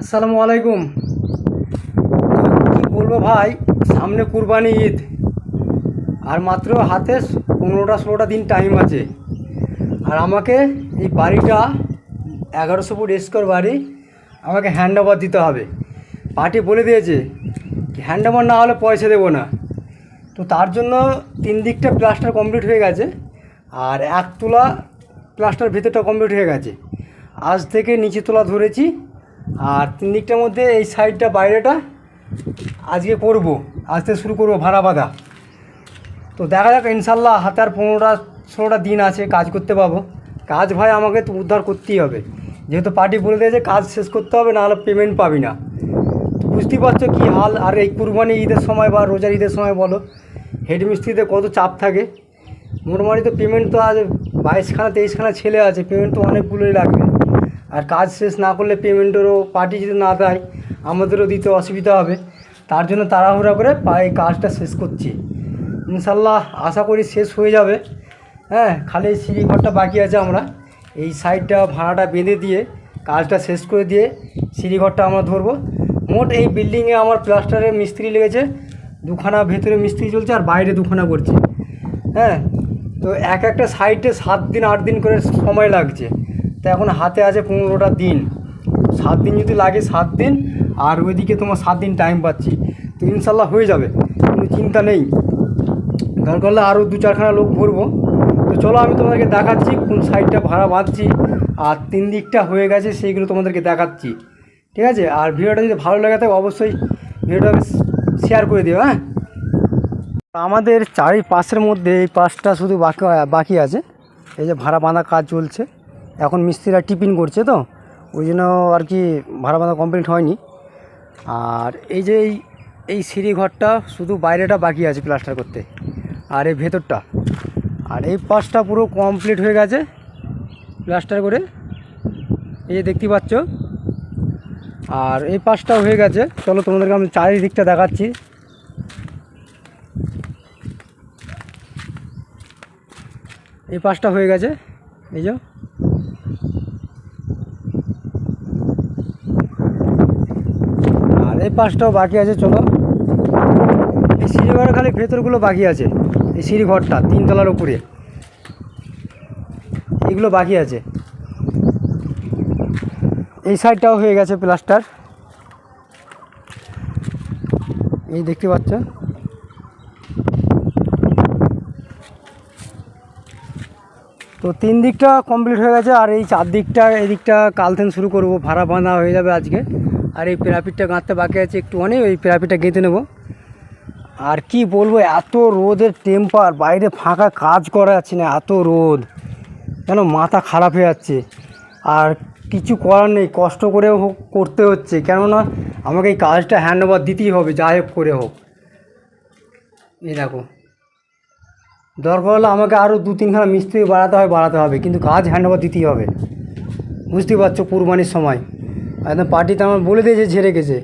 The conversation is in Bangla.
আসসালামু আলাইকুম। কী বলব ভাই, সামনে কুরবানি ঈদ। আর মাত্র হাতে পনেরোটা, ষোলোটা দিন টাইম আছে। আর আমাকে এই বাড়িটা এগারোশো ফুট স্কোয়ার বাড়ি, আমাকে হ্যান্ড ওভার দিতে হবে। পার্টি বলে দিয়েছে হ্যান্ড ওভার না হলে পয়সা দেবো না। তো তার জন্য তিন দিকটা প্লাস্টার কমপ্লিট হয়ে গেছে, আর এক তোলা প্লাস্টার ভিতরটা কমপ্লিট হয়ে গেছে। আজ থেকে নিচে তোলা ধরেছি আর তিন দিকটার মধ্যে এই সাইডটা বাইরেটা আজকে করব আজ থেকে শুরু করব ভাড়া বাঁধা। তো দেখা যাক, ইনশাল্লাহ হাতে আর পনেরোটা, ষোলোটা দিন আছে, কাজ করতে পাবো। কাজ ভাই আমাকে তো উদ্ধার করতেই হবে। যেহেতু পার্টি বলে দিয়েছে, কাজ শেষ করতে হবে, নাহলে পেমেন্ট পাবি না। বুঝতেই পারছ কী হাল, আর এই কুরবানি ঈদের সময় বা রোজার ঈদের সময় বলো হেড মিস্ত্রিতে কত চাপ থাকে। মোটামুটি তো পেমেন্ট তো আজ বাইশখানা, তেইশখানা ছেলে আছে পেমেন্ট তো অনেকগুলোই লাগবে। আর কাজ শেষ না করলে পেমেন্টেরও পার্টি যদি না দেয়, আমাদেরও দিতে অসুবিধা হবে। তার জন্য তাড়াহুড়া করে এই কাজটা শেষ করছি। ইনশাল্লাহ আশা করি শেষ হয়ে যাবে। হ্যাঁ খালি সিঁড়ি ঘরটা বাকি আছে আমরা। এই সাইডটা ভাড়াটা বেঁধে দিয়ে, কাজটা শেষ করে দিয়ে সিঁড়ি ঘরটা আমরা ধরবো। মোট এই বিল্ডিংয়ে আমার প্লাস্টারে মিস্ত্রি লেগেছে। দুখানা ভেতরে মিস্ত্রি চলছে আর বাইরে দুখানা করছে। হ্যাঁ তো এক একটা সাইডে সাত দিন, আট দিন করে সময় লাগছে। তো এখন হাতে আছে পনেরোটা দিন। সাত দিন যদি লাগে সাত দিন, আর ওইদিকে তোমার সাত দিন টাইম পাচ্ছি। তো ইনশাল্লাহ হয়ে যাবে, কোনো চিন্তা নেই। দরকার হলে আরও দু চারখানা লোক ভরবো। তো চলো আমি তোমাদেরকে দেখাচ্ছি কোন সাইডটা ভাড়া বাঁধছি, আর তিন দিকটা হয়ে গেছে সেইগুলো তোমাদেরকে দেখাচ্ছি। ঠিক আছে? আর ভিডিওটা যদি ভালো লাগে থাকে অবশ্যই ভিডিওটাকে শেয়ার করে দিও হ্যাঁ? আমাদের চারিপাশের মধ্যে এই পাশটা শুধু বাকি বাকি আছে। এই যে ভাড়া বাঁধা কাজ চলছে। এখন মিস্ত্রিরা টিফিন করছে তো, ওই জন্য আর কি ভাড়া বাঁধা কমপ্লিট হয়নি। আর এই যে এই সিঁড়ি ঘরটা শুধু বাইরেটা বাকি আছে প্লাস্টার করতে, আর এই ভেতরটা। আর এই পাশটা পুরো কমপ্লিট হয়ে গেছে প্লাস্টার করে। এই যে দেখতে পাচ্ছ। আর এই পাশটাও হয়ে গেছে। চলো তোমাদেরকে আমি চারিদিকটা দেখাচ্ছি। এই পাশটা হয়ে গেছে। এই যে। এই পাশটাও বাকি আছে, চলো। এই সিঁড়ি ঘরের খালি ভেতরগুলো বাকি আছে। এই সিঁড়ি ঘরটা, তিনতলার উপরে। এগুলো বাকি আছে। এই সাইডটাও হয়ে গেছে প্লাস্টার। এই দেখতে পাচ্ছ? তো তিন দিকটা কমপ্লিট হয়ে গেছে, আর এই চার দিকটা এই দিকটা কাল থেকে শুরু করব। ভাড়া বাঁধা হয়ে যাবে আজকে। আর এই প্যারাপিটটা গাঁথতে বাকি আছে একটু অনেক ওই প্যারাপিটটা গেঁথে নেব। আর কি বলব, এত রোদের টেম্পার বাইরে ফাঁকা কাজ করা যাচ্ছে না, এত রোদ। যেন মাথা খারাপ হয়ে যাচ্ছে। আর কিছু করার নেই, কষ্ট করে হোক, করতে হচ্ছে। কেননা আমাকে এই কাজটা হ্যান্ড ওভার দিতেই হবে, যাই হোক করে হোক। এই দেখো। দরকার হলে আমাকে আরও দু তিনখানা মিস্ত্রি বাড়াতে হয়, বাড়াতে হবে। কিন্তু কাজ হ্যান্ড ওভার দিতেই হবে। বুঝতেই পারছ, কুরবানির সময়। একদম পার্টিতে আমার বলে দিয়েছে ছেড়ে গেছে।